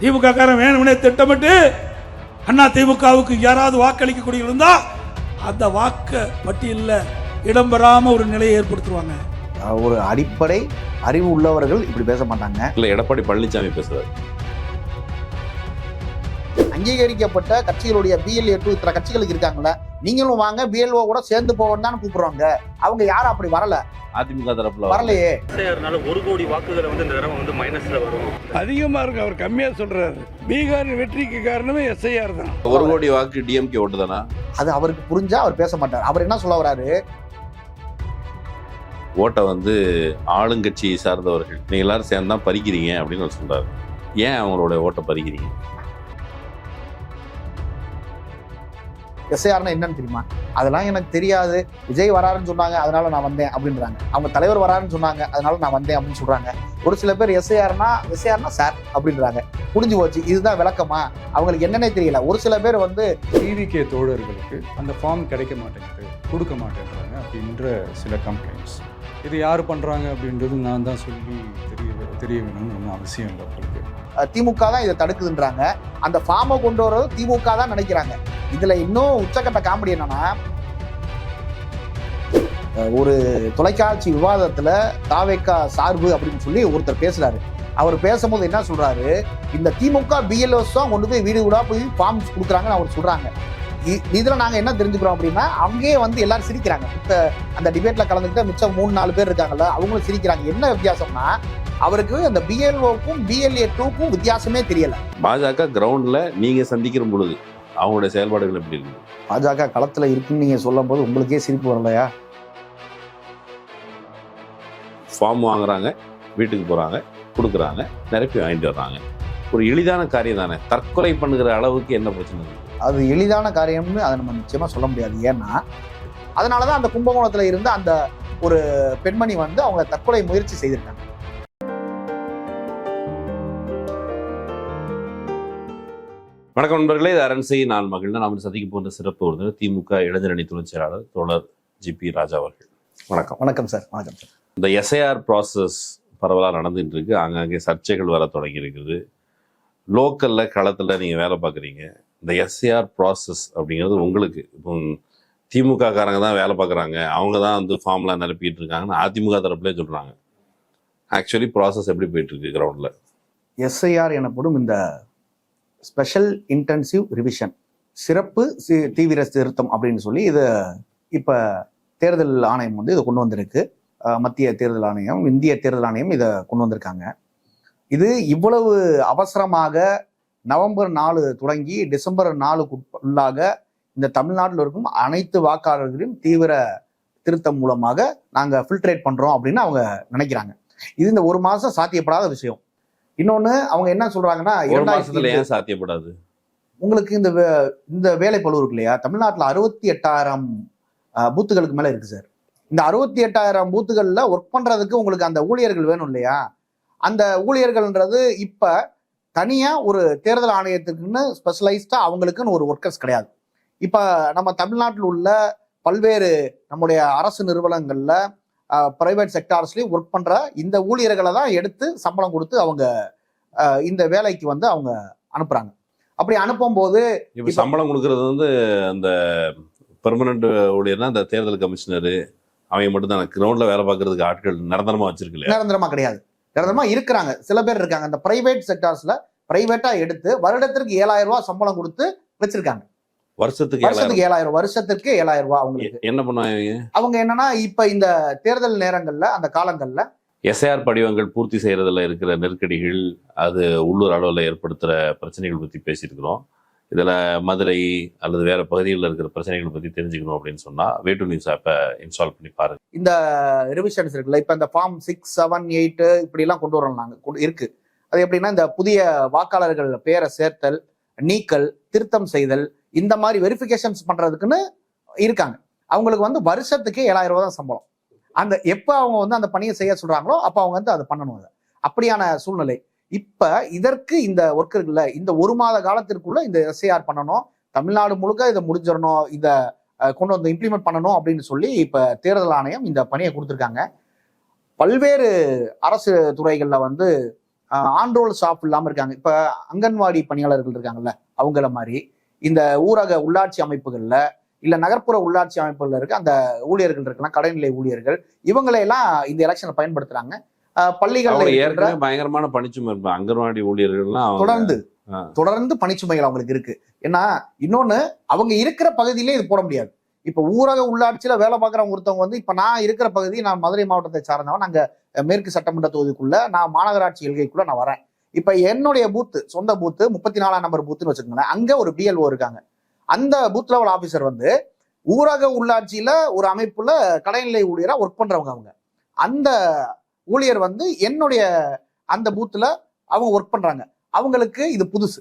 திமுக காரன் வேணும்னே திட்டமிட்டு அண்ணா திமுகவுக்கு யாராவது வாக்களிக்கக்கூடிய இருந்தா அந்த வாக்க பட்டியலில் இடம்பெறாம ஒரு நிலையை ஏற்படுத்துவாங்க. ஒரு அடிப்படை அறிவு உள்ளவர்கள் இப்படி பேச மாட்டாங்க. இல்ல எடப்பாடி பழனிசாமி பேசுறாரு. அங்கீகரிக்கப்பட்ட கட்சிகளுடைய பிஎல்ஏ டூ இத்தனை கட்சிகளுக்கு இருக்காங்கல்ல நீங்களும் வாங்க பிஎல்ஓ கூட சேர்ந்து போவோம் தான் கூப்பிடுறாங்க. அவங்க யாரும் அப்படி வரல. அதிமுக தரப்புல வரல. வரலையே. எஸ்ஐஆர்னால ஒரு கோடி வாக்குகளை வந்து இந்த தடவை வந்து மைனஸ்ல வரும். அதிகமா இருக்கு அவர் கம்மியா சொல்றாரு. பீகார் வெற்றிக்கு காரணமே எஸ்ஐஆர் தான். ஒரு கோடி வாக்கு டிஎம்கே ஓட்டு தானா அது அவருக்கு புரிஞ்சா அவர் பேச மாட்டார். அவர் என்ன சொல்ல வராரு? ஓட்டை வந்து ஆளுங்கட்சியை சார்ந்தவர்கள் நீங்க எல்லாரும் சேர்ந்து தான் பறிக்கிறீங்க அப்படின்னு சொல்றாரு. ஏன் அவங்களோட ஓட்டை பறிக்கிறீங்க? எஸ்ஐஆர்னா என்னன்னு தெரியுமா? அதெல்லாம் எனக்கு தெரியாது. விஜய் வராருன்னு சொன்னாங்க அதனால நான் வந்தேன் அப்படின்றாங்க. அவங்க தலைவர் வராருன்னு சொன்னாங்க அதனால நான் வந்தேன் அப்படின்னு சொல்றாங்க. ஒரு சில பேர் எஸ்ஐஆர்னா எஸ்ஐஆர்னா சார் அப்படின்றாங்க. புரிஞ்சு போச்சு இதுதான் விளக்கமா? அவங்களுக்கு என்னன்னே தெரியல. ஒரு சில பேர் வந்து டிவிகே தோழர்களுக்கு அந்த ஃபார்ம் கிடைக்க மாட்டேங்குது கொடுக்க மாட்டேங்கிறாங்க அப்படின்ற சில கம்ப்ளைண்ட்ஸ் இது யார் பண்ணுறாங்க அப்படின்றது நான் தான் சொல்லி தெரிய தெரிய வேணும்னு ஒன்றும் அவசியம் இல்லை அவங்களுக்கு. திமுக தான் இதை தடுக்குதுன்றாங்க. அந்த ஃபார்மை கொண்டு வர்றது திமுக தான் நினைக்கிறாங்க. இதில் இன்னும் உச்சக்கட்ட காமெடி என்னன்னா ஒரு தொலைக்காட்சி விவாதத்தில் தாவேக்கா சார்பு அப்படின்னு சொல்லி ஒருத்தர் பேசுகிறாரு அவர் பேசும்போது என்ன சொல்கிறாரு இந்த திமுக பிஎல்ஓஸ் தான் கொண்டு போய் வீடு கூட போய் ஃபார்ம்ஸ் கொடுக்குறாங்கன்னு அவர் சொல்கிறாங்க இதில் நாங்கள் என்ன தெரிஞ்சுக்கிறோம் அப்படின்னா அங்கேயே வந்து எல்லாரும் சிரிக்கிறாங்க. மித்த அந்த டிபேட்டில் கலந்துக்கிட்ட மிச்சம் மூணு நாலு பேர் இருக்காங்கல்ல அவங்களும் சிரிக்கிறாங்க. என்ன வித்தியாசம்னா அவருக்கு அந்த பிஎல்ஓக்கும் பிஎல்ஏ டூக்கும் வித்தியாசமே தெரியல. பாஜக கிரவுண்ட்ல நீங்க சந்திக்கிற பொழுது அவங்களுடைய செயல்பாடுகள் எப்படி இருக்கு? பாஜக களத்துல இருக்குன்னு நீங்க சொல்லும் போது உங்களுக்கே சிரிப்பு வரலையா ஃபார்ம் வாங்குறாங்க வீட்டுக்கு போறாங்க கொடுக்குறாங்க நிரப்பி வாங்கிட்டு வர்றாங்க. ஒரு எளிதான காரியம் தானே. தற்கொலை பண்ணுகிற அளவுக்கு என்ன பிரச்சனை? அது எளிதான காரியம்னு அதை நம்ம நிச்சயமா சொல்ல முடியாது. ஏன்னா அதனாலதான் அந்த கும்பகோணத்துல இருந்து அந்த ஒரு பெண்மணி வந்து அவங்க தற்கொலை முயற்சி செய்திருக்காங்க. வணக்கம் நண்பர்களே இது அரண்சை நான் மகிழ்ந்து நாம் சந்திக்க போன்ற சிறப்பு விருந்தினர் திமுக இளைஞரணி துணைச் செயலாளர் தோழர் ஜி பி ராஜா அவர்கள். வணக்கம். வணக்கம் சார். வணக்கம் சார். இந்த எஸ்ஐஆர் ப்ராசஸ் பரவலாக நடந்துட்டு இருக்கு அங்கங்கே சர்ச்சைகள் வர தொடங்கி இருக்குது லோக்கல்ல களத்துல நீங்க வேலை பார்க்குறீங்க. இந்த எஸ்ஐஆர் ப்ராசஸ் அப்படிங்கிறது உங்களுக்கு இப்போ திமுக காரங்க தான் வேலை பார்க்குறாங்க. அவங்க தான் வந்து ஃபார்ம்லாம் நிரப்பிட்டு இருக்காங்கன்னு அதிமுக தரப்புலே சொல்றாங்க. ஆக்சுவலி ப்ராசஸ் எப்படி போயிட்டு இருக்கு கிரவுண்ட்ல எஸ்ஐஆர் எனப்படும் இந்த ஸ்பெஷல் இன்டென்சிவ் ரிவிஷன் சிறப்பு தீவிர திருத்தம் அப்படின்னு சொல்லி இது இப்போ தேர்தல் ஆணையம் வந்து இதை கொண்டு வந்திருக்கு. மத்திய தேர்தல் ஆணையம் இந்திய தேர்தல் ஆணையம் இதை கொண்டு வந்திருக்காங்க. இது இவ்வளவு அவசரமாக நவம்பர் நாலு தொடங்கி டிசம்பர் நாலுக்கு உள்ளாக இந்த தமிழ்நாட்டில் இருக்கும் அனைத்து வாக்காளர்களையும் தீவிர திருத்தம் மூலமாக நாங்கள் ஃபில்ட்ரேட் பண்ணுறோம் அப்படின்னு அவங்க நினைக்கிறாங்க. இது இந்த ஒரு மாதம் சாத்தியப்படாத விஷயம். இன்னொன்னு அவங்க என்ன சொல்றாங்கன்னா ஒரு இரண்டாயிரத்தி மாசத்துல ஏன் சாத்தியப்படாது? உங்களுக்கு இந்த இந்த வேலை பளு இருக்கு இல்லையா? தமிழ்நாட்டில் அறுபத்தி எட்டாயிரம் பூத்துகளுக்கு மேல இருக்கு சார். இந்த அறுபத்தி எட்டாயிரம் பூத்துகள்ல ஒர்க் பண்றதுக்கு உங்களுக்கு அந்த ஊழியர்கள் வேணும் இல்லையா? அந்த ஊழியர்கள்ன்றது இப்ப தனியா ஒரு தேர்தல் ஆணையத்துக்குன்னு ஸ்பெஷலைஸ்டா அவங்களுக்குன்னு ஒரு ஒர்க்கர்ஸ் கிடையாது. இப்ப நம்ம தமிழ்நாட்டில் உள்ள பல்வேறு நம்முடைய அரசு நிறுவனங்கள்ல பிரைவேட் செக்டார்ஸ்லயும் ஒர்க் பண்ற இந்த ஊழியர்களை தான் எடுத்து சம்பளம் கொடுத்து அவங்க இந்த வேலைக்கு வந்து அவங்க அனுப்புறாங்க. அப்படி அனுப்பும் போது இப்ப சம்பளம் கொடுக்கறது வந்து அந்த பெர்மனன்ட் ஊழியர்னா அந்த தேர்தல் கமிஷனர். அவங்க மட்டும் தான். கிரவுண்ட்ல வேலை பார்க்கறதுக்கு ஆட்கள் நிரந்தரமா வச்சிருக்கு இல்லையா? நிரந்தரமா கிடையாது. நிரந்தரமா இருக்கிறாங்க. சில பேர் இருக்காங்க. அந்த பிரைவேட் செக்டார்ஸ்ல பிரைவேட்டா எடுத்து வருடத்திற்கு ஏழாயிரம் ரூபாய் சம்பளம் கொடுத்து வச்சிருக்காங்க. வருஷத்துக்கு வருஷத்துக்கு ஏழாயிரம் வருஷத்திற்கு ஏழாயிரம் ரூபாய் அவங்களுக்கு. என்ன பண்ணுவாங்க அவங்க என்னன்னா இப்ப இந்த தேர்தல் நேரங்கள்ல அந்த காலங்கள்ல எஸ்ஐஆர் படிவங்கள் பூர்த்தி செய்யறதுல இருக்கிற நெருக்கடிகள் அது உள்ளூர் அளவில் ஏற்படுத்துற பிரச்சனைகள் பத்தி பேசியிருக்கிறோம். இதுல மதுரை அல்லது வேற பகுதிகளில் இருக்கிற பிரச்சனைகள் பத்தி தெரிஞ்சுக்கணும் அப்படின்னு சொன்னா வேட்டு நியூஸ் ஆப்பை இன்ஸ்டால் பண்ணி பாருங்க. இந்த ரிவிஷன்ஸ் இருக்குல்ல இப்ப இந்த ஃபார்ம் சிக்ஸ் செவன் எயிட் இப்படி எல்லாம் கொண்டு வரோம் நாங்க. கொண்டு- இருக்கு. அது எப்படின்னா இந்த புதிய வாக்காளர்கள் பேரை சேர்த்தல் நீக்கல் திருத்தம் செய்தல் இந்த மாதிரி வெரிஃபிகேஷன்ஸ் பண்றதுக்குன்னு இருக்காங்க. அவங்களுக்கு வந்து வருஷத்துக்கு ஏழாயிரம் ரூபா தான் சம்பளம். அந்த எப்போ அவங்க வந்து அந்த பணியை செய்ய சொல்றாங்களோ அப்போ அவங்க வந்து அதை பண்ணணும் அதை. அப்படியான சூழ்நிலை. இப்ப இதற்கு இந்த ஒர்க்கர்கள்ல இந்த ஒரு மாத காலத்திற்குள்ள இந்த எஸ்ஐஆர் பண்ணணும். தமிழ்நாடு முழுக்க இதை முடிஞ்சிடணும் இதை கொண்டு வந்து இம்ப்ளிமெண்ட் பண்ணணும் அப்படின்னு சொல்லி இப்ப தேர்தல் ஆணையம் இந்த பணியை கொடுத்துருக்காங்க. பல்வேறு அரசு துறைகளில் வந்து ஆன்ரோல் ஸ்டாஃப் இல்லாம இருக்காங்க. இப்ப அங்கன்வாடி பணியாளர்கள் இருக்காங்கல்ல அவங்கள மாதிரி இந்த ஊரக உள்ளாட்சி அமைப்புகள்ல இல்ல நகர்ப்புற உள்ளாட்சி அமைப்புகள்ல இருக்க அந்த ஊழியர்கள் இருக்கலாம் கடைநிலை ஊழியர்கள் இவங்களை எல்லாம் இந்த எலெக்ஷனை பயன்படுத்துறாங்க. அஹ் பள்ளிகள்ல ஏற்கனவே பயங்கரமான பணிச்சுமை இருப்பாங்க அங்கன்வாடி ஊழியர்கள்லாம் தொடர்ந்து. தொடர்ந்து பணிச்சுமைகள் அவங்களுக்கு இருக்கு. ஏன்னா இன்னொன்னு அவங்க இருக்கிற பகுதியிலே இது போட முடியாது. இப்போ ஊரக உள்ளாட்சியில் வேலை பார்க்குறவங்க ஒருத்தவங்க வந்து இப்போ நான் இருக்கிற பகுதி நான் மதுரை மாவட்டத்தை சார்ந்தவன். நாங்கள் மேற்கு சட்டமன்ற தொகுதிக்குள்ளே நான் மாநகராட்சி எல்கைக்குள்ளே நான் வரேன். இப்போ என்னுடைய பூத்து சொந்த பூத்து முப்பத்தி நாலாம் நம்பர் பூத்துன்னு வச்சுக்கோங்களேன். அங்கே ஒரு பிஎல்ஓ இருக்காங்க. அந்த பூத் லெவல் ஆஃபீஸர் வந்து ஊரக உள்ளாட்சியில் ஒரு அமைப்பில் கடைநிலை ஊழியராக ஒர்க் பண்ணுறவங்க அவங்க. அந்த ஊழியர் வந்து என்னுடைய அந்த பூத்தில் அவங்க ஒர்க் பண்ணுறாங்க அவங்களுக்கு இது புதுசு.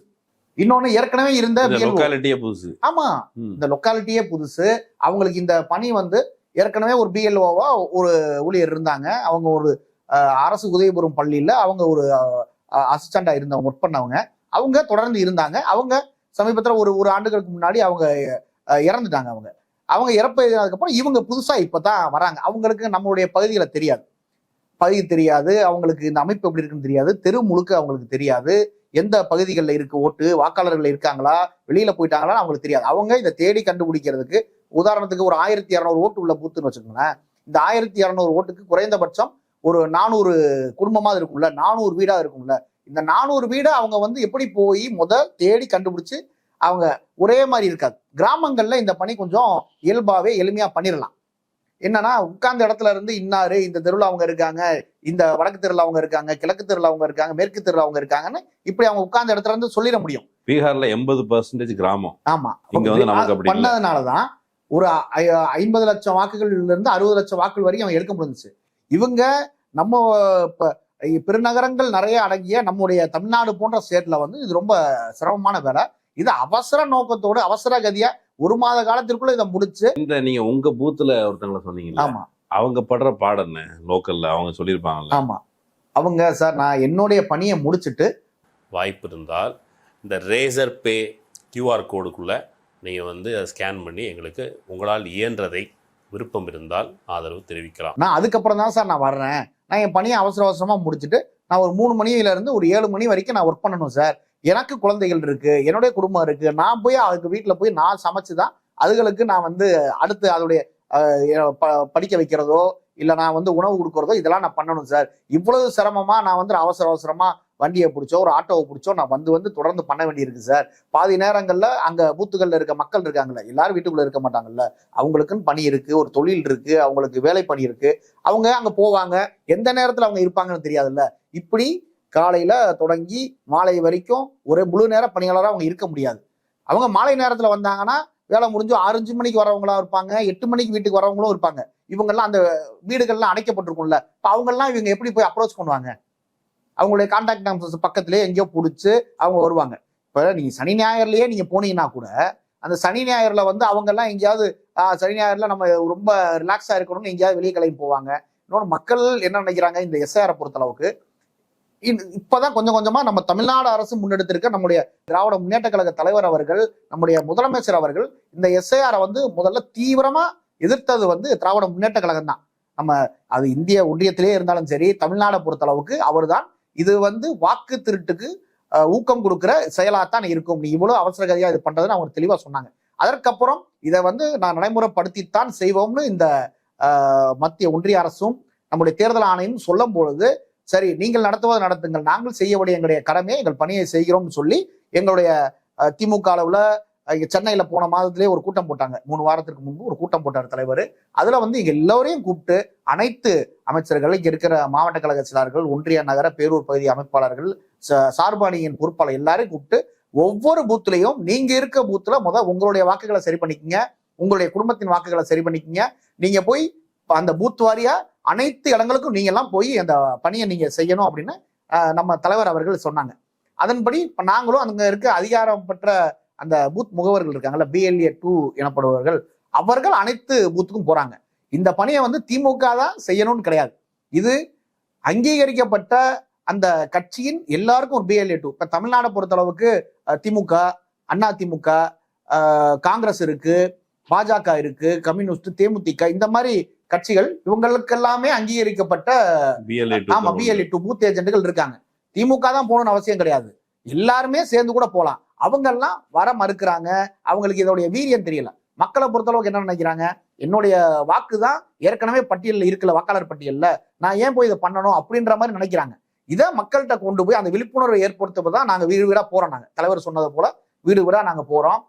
இன்னொன்னு ஏற்கனவே இருந்த. லொக்காலிட்டியே புதுசு. ஆமா. இந்த லொக்காலிட்டியே புதுசு. அவங்களுக்கு இந்த பணி வந்து ஏற்கனவே ஒரு பிஎல்ஓவா ஒரு ஊழியர் இருந்தாங்க. அவங்க ஒரு அரசு உதயபுரம் பள்ளியில அவங்க ஒரு அசிஸ்டண்டா இருந்தவங்க ஒர்க் பண்ணவங்க. அவங்க தொடர்ந்து இருந்தாங்க. அவங்க சமீபத்துல ஒரு ஒரு ஆண்டுகளுக்கு முன்னாடி அவங்க இறந்துட்டாங்க அவங்க. அவங்க இறப்பு எழுதினதுக்கப்புறம் இவங்க புதுசா இப்பதான் வராங்க. அவங்களுக்கு நம்மளுடைய பகுதியில தெரியாது. பகுதி தெரியாது. அவங்களுக்கு இந்த அமைப்பு எப்படி இருக்குன்னு தெரியாது. தெரு முழுக்க அவங்களுக்கு தெரியாது. எந்த பகுதிகளில் இருக்கு? ஓட்டு? வாக்காளர்கள் இருக்காங்களா? வெளியில போயிட்டாங்களா அவங்களுக்கு தெரியாது. அவங்க இதை தேடி கண்டுபிடிக்கிறதுக்கு உதாரணத்துக்கு ஒரு ஆயிரத்தி இரநூறு ஓட்டு உள்ள பூத்துன்னு வச்சுக்கோங்களேன். இந்த ஆயிரத்தி இரநூறு ஓட்டுக்கு குறைந்தபட்சம் ஒரு நானூறு குடும்பமா இருக்கும்ல? நானூறு வீடா இருக்கும்ல? இந்த நானூறு வீடை அவங்க வந்து எப்படி போய் முத தேடி கண்டுபிடிச்சு அவங்க ஒரே மாதிரி இருக்காது. கிராமங்கள்ல இந்த பணி கொஞ்சம் இயல்பாவே எளிமையா பண்ணிடலாம் என்னன்னா உட்கார்ந்த இடத்துல இருந்து இன்னாரு இந்த தெருவில் அவங்க இருக்காங்க இந்த வடக்கு தெருவில் அவங்க இருக்காங்க கிழக்கு தெருவில் அவங்க இருக்காங்க மேற்கு தெருவில் அவங்க இருக்காங்கன்னு இப்படி அவங்க உட்கார்ந்த இடத்துல இருந்து சொல்லிட முடியும். பீகார்ல எண்பது பர்சன்டேஜ் கிராமம். ஆமா. இங்க வந்து நமக்கு. பண்ணதுனாலதான் ஒரு ஐம்பது லட்சம் வாக்குகள்ல இருந்து அறுபது லட்சம் வாக்குகள் வரைக்கும் அவன் எடுக்க முடிஞ்சுச்சு. இவங்க நம்ம இப்ப பெருநகரங்கள் நிறைய அடங்கிய நம்முடைய தமிழ்நாடு போன்ற ஸ்டேட்ல வந்து இது ரொம்ப சிரமமான வேலை. இது அவசர நோக்கத்தோடு அவசர கதியா ஒரு மாத காலத்திற்குள்ள இதை முடிச்சு இந்த நீங்க உங்க பூத்துல ஒருத்தங்கள சொன்னீங்கல்ல ஆமா. அவங்க படுற பாடு என்ன? லோக்கல்ல அவங்க சொல்லியிருப்பாங்கல்ல. ஆமா. அவங்க சார் நான் என்னுடைய பணியை முடிச்சிட்டு வாய்ப்பு இருந்தால் இந்த ரேசர் பே கியூஆர் கோடுக்குள்ளே நீங்கள் வந்து அதை ஸ்கேன் பண்ணி எங்களுக்கு உங்களால் இயன்றதை விருப்பம் இருந்தால் ஆதரவு தெரிவிக்கலாம். நான் அதுக்கப்புறம் தான் சார் நான் வர்றேன். நான் என் பணியை அவசர அவசரமா முடிச்சுட்டு நான் ஒரு மூணு மணியில இருந்து ஒரு ஏழு மணி வரைக்கும் நான் ஒர்க் பண்ணணும் சார் எனக்கு குழந்தைகள் இருக்கு என்னுடைய குடும்பம் இருக்கு நான் போய் அதுக்கு வீட்டில் போய் நான் சமைச்சு தான் அதுகளுக்கு நான் வந்து அடுத்து அதோடைய ப- படிக்க வைக்கிறதோ இல்லை நான் வந்து உணவு கொடுக்கறதோ இதெல்லாம் நான் பண்ணணும் சார். இவ்வளவு சிரமமா நான் வந்து அவசர அவசரமா வண்டியை பிடிச்சோ ஒரு ஆட்டோவை பிடிச்சோ நான் வந்து வந்து தொடர்ந்து பண்ண வேண்டியிருக்கு சார். பாதி நேரங்களில் அங்கே பூத்துகளில் இருக்க மக்கள் இருக்காங்கல்ல எல்லாரும் வீட்டுக்குள்ளே இருக்க மாட்டாங்கல்ல அவங்களுக்குன்னு பணி இருக்கு ஒரு தொழில் இருக்குது அவங்களுக்கு வேலை பணி இருக்கு. அவங்க அங்கே போவாங்க எந்த நேரத்தில் அவங்க இருப்பாங்கன்னு தெரியாதுல்ல. இப்படி காலையில தொடங்கி மாலை வரைக்கும் ஒரே முழு நேர பணியாளராக அவங்க இருக்க முடியாது. அவங்க மாலை நேரத்துல வந்தாங்கன்னா வேலை முடிஞ்சு ஆறு அஞ்சு மணிக்கு வரவங்களா இருப்பாங்க எட்டு மணிக்கு வீட்டுக்கு வரவங்களும் இருப்பாங்க. இவங்கெல்லாம் அந்த வீடுகள்லாம் அடைக்கப்பட்டிருக்கும்ல. இப்போ அவங்கெல்லாம் இவங்க எப்படி போய் அப்ரோச் பண்ணுவாங்க? அவங்களுடைய கான்டாக்ட் நம்பர்ஸ் பக்கத்துலயே எங்கேயோ பிடிச்சி அவங்க வருவாங்க. இப்போ நீங்க சனி ஞாயிறுலயே நீங்க போனீங்கன்னா கூட அந்த சனி ஞாயிறுல வந்து அவங்க எல்லாம் எங்கேயாவது சனி ஞாயிறுல நம்ம ரொம்ப ரிலாக்ஸா இருக்கணும்னு எங்கேயாவது வெளியே கிளம்பி போவாங்க. இன்னொன்று மக்கள் என்ன நினைக்கிறாங்க? இந்த எஸ்ஐஆரை பொறுத்தளவுக்கு அளவுக்கு இப்பதான் கொஞ்சம் கொஞ்சமா நம்ம தமிழ்நாடு அரசு முன்னெடுத்திருக்க நம்முடைய திராவிட முன்னேற்ற கழக தலைவர் அவர்கள் நம்முடைய முதலமைச்சர் அவர்கள் இந்த எஸ்ஐஆரை வந்து முதல்ல தீவிரமா எதிர்த்தது வந்து திராவிட முன்னேற்ற கழகம் தான். நம்ம அது இந்திய ஒன்றியத்திலே இருந்தாலும் சரி தமிழ்நாடை பொறுத்தளவுக்கு அவர்தான் இது வந்து வாக்கு திருட்டுக்கு ஊக்கம் கொடுக்குற செயலாகத்தான் இருக்கும். நீ இவ்வளவு அவசரகதியா இது பண்றதுன்னு அவங்க தெளிவா சொன்னாங்க. அதற்கப்புறம் இதை வந்து நான் நடைமுறைப்படுத்தித்தான் செய்வோம்னு இந்த மத்திய ஒன்றிய அரசும் நம்முடைய தேர்தல் ஆணையம் சொல்லும் பொழுது சரி நீங்கள் நடத்துவதை நடத்துங்கள். நாங்கள் செய்ய வேண்டிய எங்களுடைய கடமையை எங்கள் பணியை செய்கிறோம்னு சொல்லி எங்களுடைய திமுக அளவுல அஹ், சென்னையில போன மாதத்திலே ஒரு கூட்டம் போட்டாங்க. மூணு வாரத்திற்கு முன்பு ஒரு கூட்டம் போட்டார் தலைவர். அதுல வந்து இங்க எல்லோரையும் கூப்பிட்டு அனைத்து அமைச்சர்கள் இங்க இருக்கிற மாவட்ட கழக செயலாளர்கள் ஒன்றிய நகர பேரூர் பகுதி அமைப்பாளர்கள் சார்பாணியின் பொறுப்பாளர் எல்லாரையும் கூப்பிட்டு ஒவ்வொரு பூத்துலையும் நீங்க இருக்க பூத்துல முத உங்களுடைய வாக்குகளை சரி பண்ணிக்கங்க. உங்களுடைய குடும்பத்தின் வாக்குகளை சரி பண்ணிக்கங்க. நீங்க போய் அந்த பூத் வாரியா அனைத்து இடங்களுக்கும் நீங்க எல்லாம் போய் அந்த பணியை நீங்க செய்யணும் அப்படின்னு நம்ம தலைவர் அவர்கள் சொன்னாங்க. அதன்படி இப்போ நாங்களும் அங்கே இருக்க அதிகாரம் பெற்ற அந்த பூத் முகவர்கள் இருக்காங்கல்ல பிஎல்ஏ டூ எனப்படுபவர்கள் அவர்கள் அனைத்து பூத்துக்கும் போறாங்க. இந்த பணியை வந்து திமுக தான் செய்யணும்னு கிடையாது. இது அங்கீகரிக்கப்பட்ட அந்த கட்சியின் எல்லாருக்கும் ஒரு பிஎல்ஏ டூ இப்போ தமிழ்நாடை பொறுத்தளவுக்கு திமுக அண்ணா திமுக காங்கிரஸ் இருக்கு பாஜக இருக்கு கம்யூனிஸ்ட் தேமுதிக இந்த மாதிரி கட்சிகள் இவங்களுக்கு எல்லாமே அங்கீகரிக்கப்பட்ட ஆமா பிஎல்ஏ டூ பூத் ஏஜென்ட்கள் இருக்காங்க. திமுக தான் போகணும்னு அவசியம் கிடையாது. எல்லாருமே சேர்ந்து கூட போகலாம் அவங்க எல்லாம் வர மறுக்கிறாங்க. அவங்களுக்கு இதோடைய வீரியம் தெரியல. மக்களை பொறுத்தளவுக்கு என்ன நினைக்கிறாங்க? என்னுடைய வாக்கு தான் ஏற்கனவே பட்டியலில் இருக்குல்ல வாக்காளர் பட்டியல்ல. நான் ஏன் போய் இதை பண்ணணும் அப்படின்ற மாதிரி நினைக்கிறாங்க. இதை மக்கள்கிட்ட கொண்டு போய் அந்த விழிப்புணர்வை ஏற்படுத்துவது தான் நாங்கள் வீடு வீடா போறோம் நாங்கள் தலைவர் சொன்னது போல வீடு வீடா நாங்கள் போறோம்.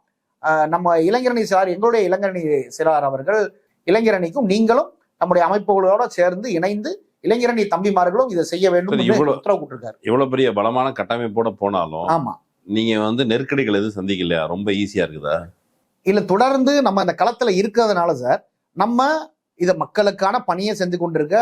ஆஹ் நம்ம இளைஞரணி சிலார் எங்களுடைய இளைஞரணி சிலார் அவர்கள் இளைஞரணிக்கும் நீங்களும் நம்முடைய அமைப்புகளோட சேர்ந்து இணைந்து இளைஞரணி தம்பிமார்களும் இதை செய்ய வேண்டும் உத்தரவு கொடுத்திருக்காரு. இவ்வளவு பெரிய பலமான கட்டமைப்போட போனாலும் ஆமா. நீங்க வந்து நெருக்கடிகள் எதுவும் சந்திக்கலையா? ரொம்ப ஈஸியா இருக்குதா? இல்ல தொடர்ந்து நம்ம இந்த களத்துல இருக்கிறதுனால சார் நம்ம இத மக்களுக்கான பணியை செஞ்சு கொண்டிருக்க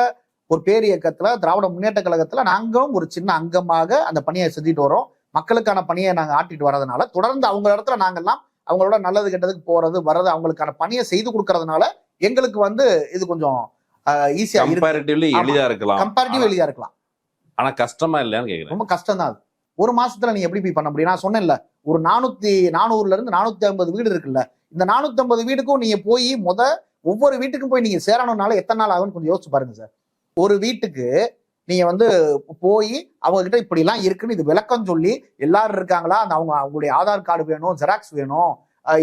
ஒரு பேர் இயக்கத்துல திராவிட முன்னேற்ற கழகத்துல நாங்களும் ஒரு சின்ன அங்கமாக அந்த பணியை செஞ்சுட்டு வரோம். மக்களுக்கான பணியை நாங்க ஆட்டிட்டு வரதுனால தொடர்ந்து அவங்க இடத்துல நாங்கெல்லாம் அவங்களோட நல்லது கெட்டதுக்கு போறது வர்றது அவங்களுக்கான பணியை செய்து கொடுக்கறதுனால எங்களுக்கு வந்து இது கொஞ்சம் ஈஸியா கம்பேரிட்டிவ்லி. எளிதா இருக்கலாம். கம்பேரிட்டிவ் எளிதா இருக்கலாம். ஆனா கஷ்டமா இல்லையான்னு கேக்குறேன். ரொம்ப கஷ்டம் தான் அது. ஒரு மாசத்துல நீ எப்படி போய் பண்ண முடியும்? நான் சொன்னேன்ல ஒரு நானூத்தி நானூறுல இருந்து நானூத்தி ஐம்பது வீடு இருக்குல்ல இந்த நானூத்தி ஐம்பது வீடுக்கும் நீங்க போய் முத ஒவ்வொரு வீட்டுக்கும் போய் நீங்க சேரணும்னால எத்தனை நாள் ஆகும்னு கொஞ்சம் யோசிச்சு பாருங்க சார். ஒரு வீட்டுக்கு நீங்க வந்து போய் அவங்க கிட்ட இப்படி எல்லாம் இருக்குன்னு இது விளக்கம் சொல்லி எல்லாரும் இருக்காங்களா? அந்த அவங்க அவங்களுடைய ஆதார் கார்டு வேணும் ஜெராக்ஸ் வேணும்